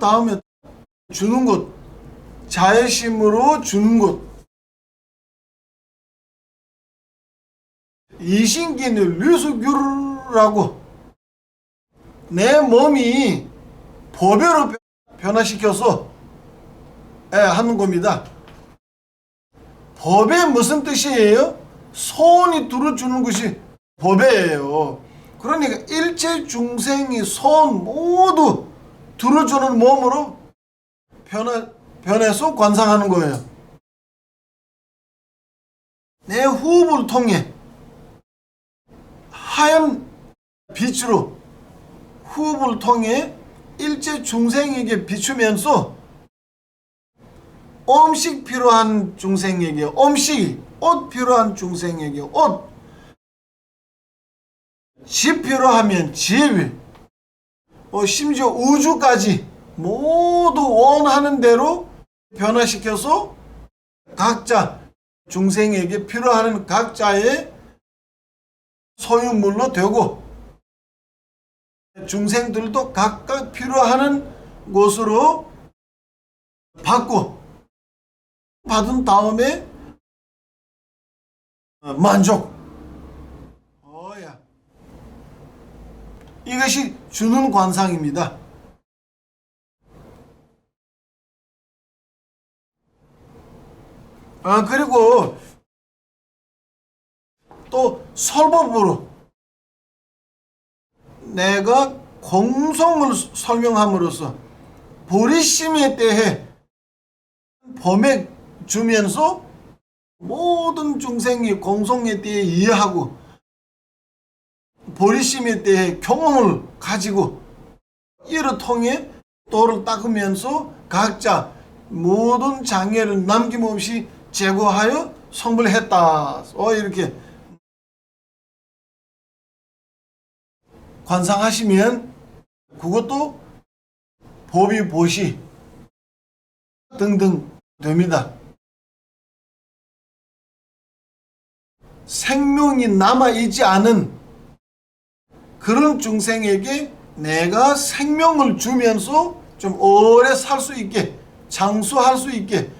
다음에 주는 것 자애심으로 주는 것 이신기는 류수규라고 내 몸이 법외로 변화시켜서 예, 하는 겁니다. 법의 무슨 뜻이에요? 소원이 들어주는 것이 법이에요. 그러니까 일체 중생이 소원 모두 들어주는 몸으로 변화, 변해서 관상하는 거예요. 내 호흡을 통해 하얀 빛으로 호흡을 통해 일체 중생에게 비추면서 음식 필요한 중생에게 음식, 옷 필요한 중생에게 옷, 집 필요하면 집, 어, 심지어 우주까지 모두 원하는 대로 변화시켜서 각자 중생에게 필요한 각자의 소유물로 되고 중생들도 각각 필요한 곳으로 받고 받은 다음에 어, 만족. 어야. 이것이 주는 관상입니다. 아 그리고 또 설법으로 내가 공성을 설명함으로써 보리심에 대해 범액 주면서 모든 중생이 공성에 대해 이해하고 보리심에 대해 경험을 가지고 이를 통해 도를 닦으면서 각자 모든 장애를 남김없이 제거하여 성불했다. 어 이렇게 관상하시면 그것도 보비 보시 등등 됩니다. 생명이 남아있지 않은 그런 중생에게 내가 생명을 주면서 좀 오래 살 수 있게 장수할 수 있게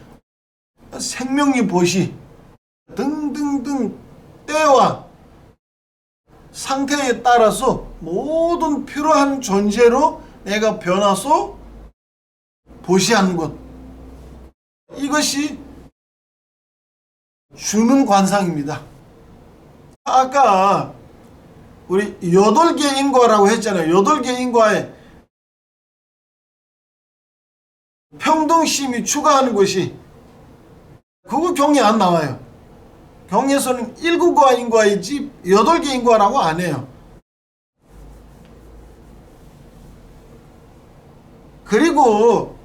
생명이 보시 등등등 때와 상태에 따라서 모든 필요한 존재로 내가 변화서 보시하는 것 이것이 주는 관상입니다. 아까 우리 여덟 개 인과라고 했잖아요. 여덟 개 인과에 평등심이 추가하는 것이 그거 경에 안 나와요. 경에서는 일곱 과 인과이지 여덟 개 인과라고 안 해요. 그리고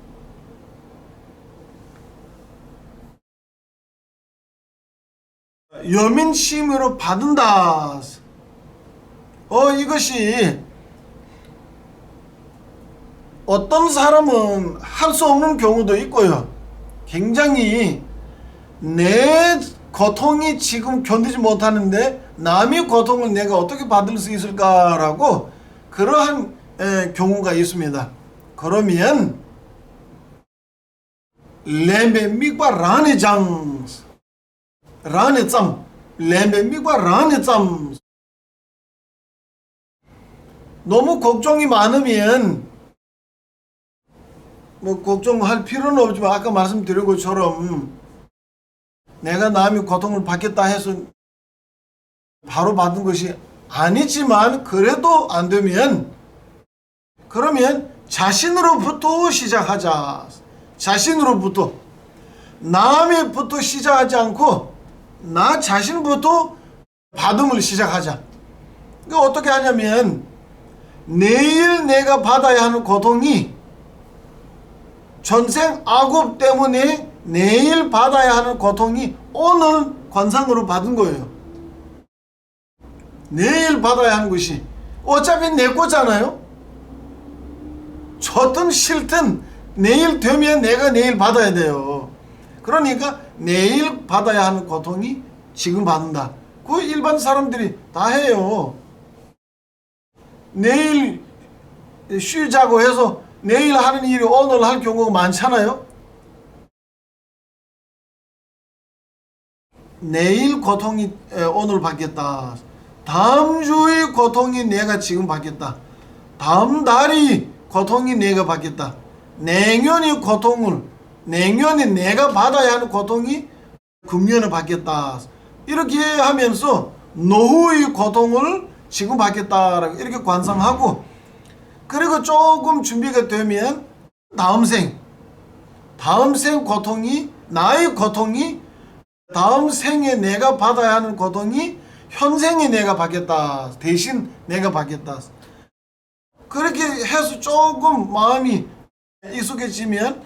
여민심으로 받은다. 어, 이것이 어떤 사람은 할 수 없는 경우도 있고요. 굉장히 내 고통이 지금 견디지 못하는데 남의 고통을 내가 어떻게 받을 수 있을까라고 그러한 에, 경우가 있습니다. 그러면 레메미과 라네 장 라네짬 레메미과 라네 짬 너무 걱정이 많으면 뭐 걱정할 필요는 없지만 아까 말씀드린 것처럼 내가 남이 고통을 받겠다 해서 바로 받은 것이 아니지만 그래도 안 되면 그러면 자신으로부터 시작하자. 자신으로부터 남의부터 시작하지 않고 나 자신부터 받음을 시작하자. 그 어떻게 하냐면 내일 내가 받아야 하는 고통이 전생 악업 때문에 내일 받아야 하는 고통이 오늘 관상으로 받은 거예요. 내일 받아야 하는 것이 어차피 내 거잖아요. 좋든 싫든 내일 되면 내가 내일 받아야 돼요. 그러니까 내일 받아야 하는 고통이 지금 받는다. 그 일반 사람들이 다 해요. 내일 쉬자고 해서 내일 하는 일이 오늘 할 경우가 많잖아요. 내일 고통이 에, 오늘 받겠다. 다음 주의 고통이 내가 지금 받겠다. 다음 달이 고통이 내가 받겠다. 내년의 고통을 내년에 내가 받아야 하는 고통이 금년에 받겠다. 이렇게 하면서 노후의 고통을 지금 받겠다라고 이렇게 관상하고 그리고 조금 준비가 되면 다음 생 다음 생 고통이 나의 고통이 다음 생에 내가 받아야 하는 고통이 현생에 내가 받겠다. 대신 내가 받겠다. 그렇게 해서 조금 마음이 익숙해지면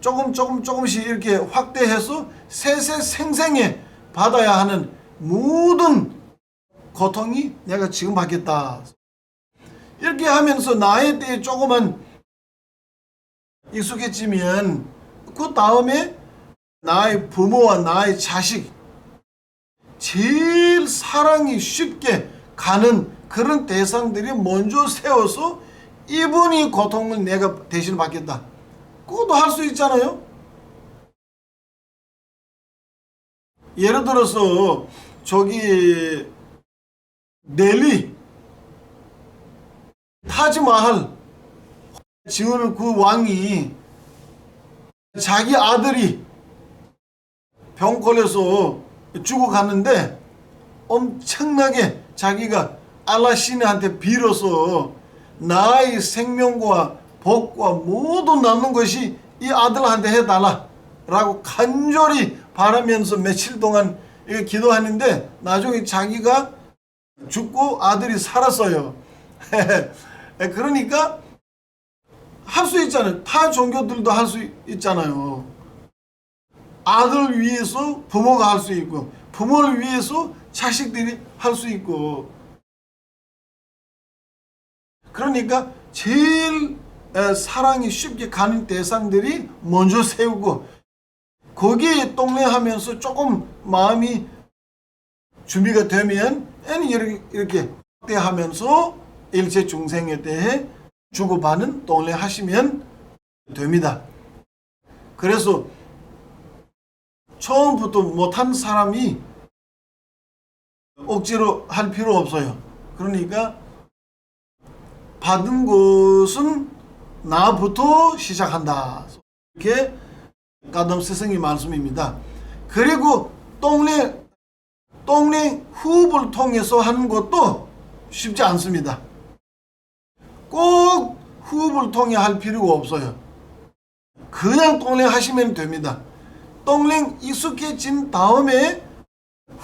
조금 조금 조금씩 이렇게 확대해서 세세 생생에 받아야 하는 모든 고통이 내가 지금 받겠다 이렇게 하면서 나의 때에 조금만 익숙해지면 그 다음에 나의 부모와 나의 자식 제일 사랑이 쉽게 가는 그런 대상들이 먼저 세워서 이분이 고통을 내가 대신 받겠다. 그것도 할 수 있잖아요. 예를 들어서 저기 넬리! 타지마할! 지은 그 왕이 자기 아들이 병 걸려서 죽어갔는데 엄청나게 자기가 알라신한테 빌어서 나의 생명과 복과 모두 남는 것이 이 아들한테 해달라 라고 간절히 바라면서 며칠 동안 기도하는데 나중에 자기가 죽고 아들이 살았어요. 그러니까 할 수 있잖아요. 타 종교들도 할 수 있잖아요. 아들 위해서 부모가 할 수 있고 부모를 위해서 자식들이 할 수 있고 그러니까 제일 에, 사랑이 쉽게 가는 대상들이 먼저 세우고 거기에 동래하면서 조금 마음이 준비가 되면 애는 이렇게 이렇게 확대하면서 일체 중생에 대해 주고받는 동래하시면 됩니다. 그래서 처음부터 못한 사람이 억지로 할 필요 없어요. 그러니까 받은 것은 나부터 시작한다. 이렇게 가담 스승의 말씀입니다. 그리고 똥내 똥내 호흡을 통해서 하는 것도 쉽지 않습니다. 꼭 호흡을 통해 할 필요가 없어요. 그냥 똥내 하시면 됩니다. 똥랭 익숙해진 다음에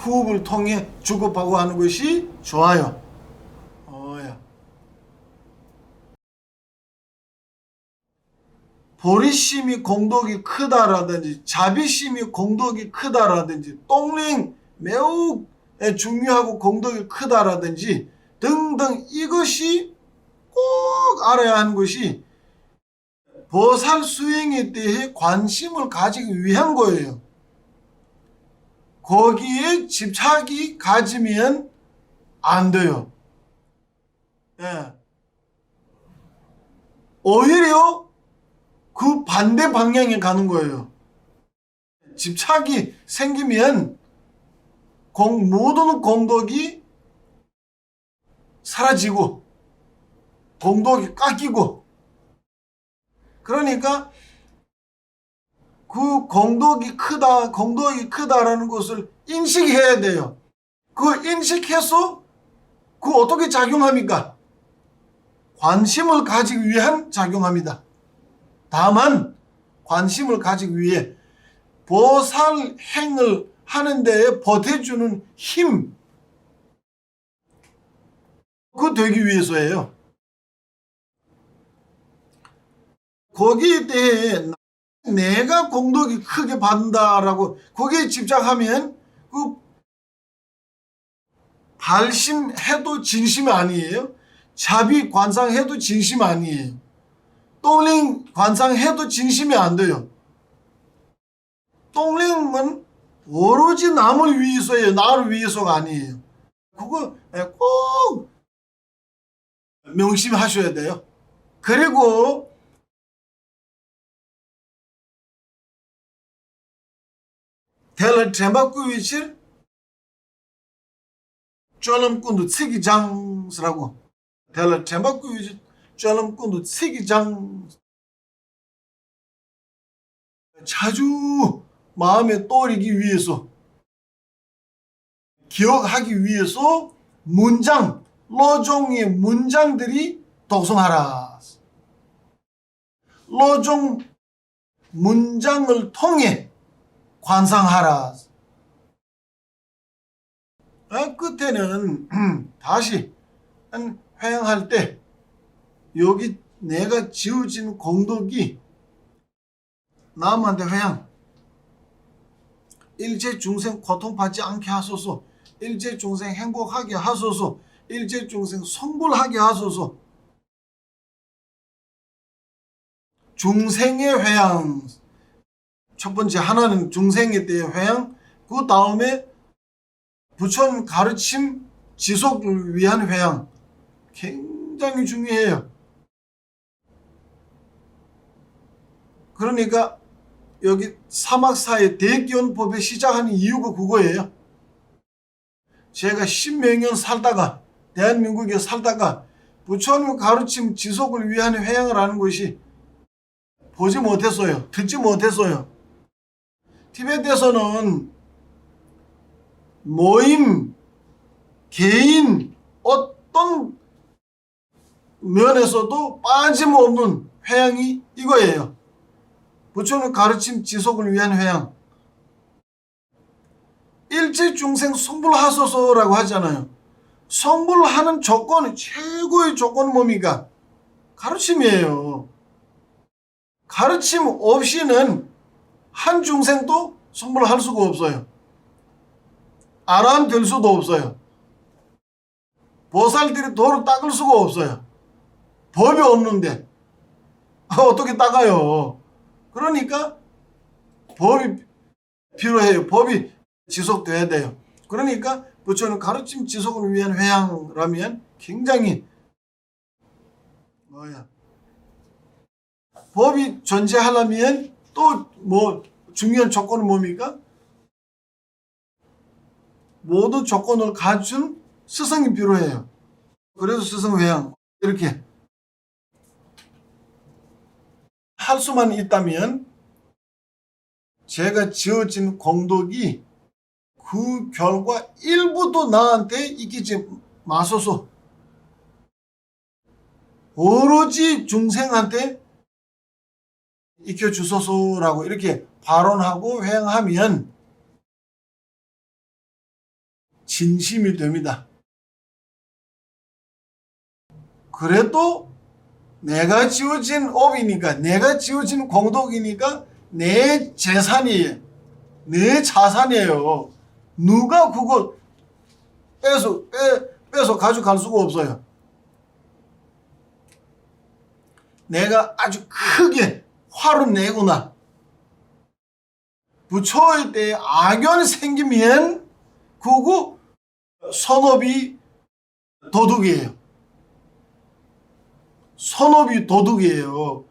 호흡을 통해 주고받고 하는 것이 좋아요. 보리심이 공덕이 크다라든지 자비심이 공덕이 크다라든지 똥랭 매우 중요하고 공덕이 크다라든지 등등 이것이 꼭 알아야 하는 것이 보살 수행에 대해 관심을 가지기 위한 거예요. 거기에 집착이 가지면 안 돼요. 예. 오히려 그 반대 방향에 가는 거예요. 집착이 생기면 공, 모든 공덕이 사라지고 공덕이 깎이고 그러니까 그 공덕이 크다, 공덕이 크다라는 것을 인식해야 돼요. 그 인식해서 그 어떻게 작용합니까? 관심을 가지기 위한 작용합니다. 다만 관심을 가지기 위해 보살 행을 하는 데에 보태주는 힘, 그 되기 위해서예요. 거기에 대해 내가 공덕이 크게 받는다라고 거기에 집착하면 그 발심해도 진심 아니에요. 자비 관상해도 진심 아니에요. 똥링 관상해도 진심이 안 돼요. 똥링은 오로지 남을 위해서예요. 나를 위해서가 아니에요. 그거 예, 꼭 명심하셔야 돼요. 그리고 델 제마쿠 위실 쫄음꾼도 책기장스라고 델 제마쿠 위실 쫄음꾼도 책기장 자주 마음에 떠오르기 위해서 기억하기 위해서 문장 로종의 문장들이 독송하라. 로종 문장을 통해 관상하라. 아, 끝에는 다시 한 회양할 때 여기 내가 지어진 공덕이 남한테 회양 일체 중생 고통받지 않게 하소서. 일체 중생 행복하게 하소서. 일체 중생 성불하게 하소서. 중생의 회양. 첫 번째 하나는 중생에 대해 회양. 그 다음에 부처님 가르침 지속을 위한 회양. 굉장히 중요해요. 그러니까 여기 사막사의 대기원법에 시작하는 이유가 그거예요. 제가 십몇 년 살다가 대한민국에 살다가 부처님 가르침 지속을 위한 회양을 하는 것이 보지 못했어요. 듣지 못했어요. 티베트에서는 모임, 개인 어떤 면에서도 빠짐없는 회양이 이거예요. 부처님 가르침 지속을 위한 회양. 일체 중생 성불하소서라고 하잖아요. 성불하는 조건이 최고의 조건은 뭡니까? 가르침이에요. 가르침 없이는 한 중생도 성불할 수가 없어요. 아람 될 수도 없어요. 보살들이 도를 닦을 수가 없어요. 법이 없는데 어떻게 닦아요? 그러니까 법이 필요해요. 법이 지속돼야 돼요. 그러니까 부처는 가르침 지속을 위한 회양라면 굉장히 뭐야 법이 존재하려면 또 뭐 중요한 조건은 뭡니까? 모든 조건을 갖춘 스승이 필요해요. 그래서 스승 회양 이렇게 할 수만 있다면 제가 지어진 공덕이 그 결과 일부도 나한테 이기지 마소서. 오로지 중생한테 익혀주소서라고 이렇게 발언하고 회양하면 진심이 됩니다. 그래도 내가 지어진 업이니까 내가 지어진 공덕이니까 내 재산이에요. 내 자산이에요. 누가 그거 빼서 빼, 빼서 가져갈 수가 없어요. 내가 아주 크게 화를 내거나 부처의 때에 악연이 생기면 그거 선업이 도둑이에요. 선업이 도둑이에요.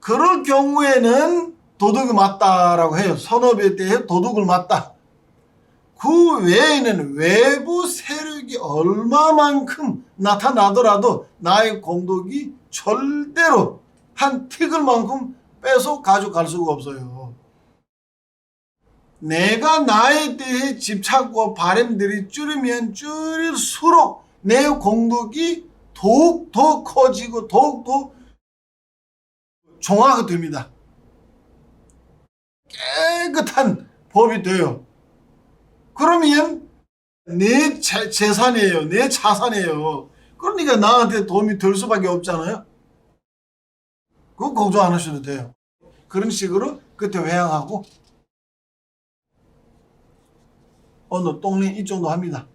그럴 경우에는 도둑이 맞다라고 해요. 선업에 대해 도둑을 맞다. 그 외에는 외부 세력이 얼마만큼 나타나더라도 나의 공덕이 절대로 한 티글만큼 빼서 가져갈 수가 없어요. 내가 나에 대해 집착과 바램들이 줄이면 줄일수록 내 공덕이 더욱 더 커지고 더욱 더 종화가 됩니다. 깨끗한 법이 돼요. 그러면 내 재, 재산이에요. 내 자산이에요. 그러니까 나한테 도움이 될 수밖에 없잖아요. 그거 걱정 안 하셔도 돼요. 그런 식으로 그때 회양하고 오늘 똥리 이 정도 합니다.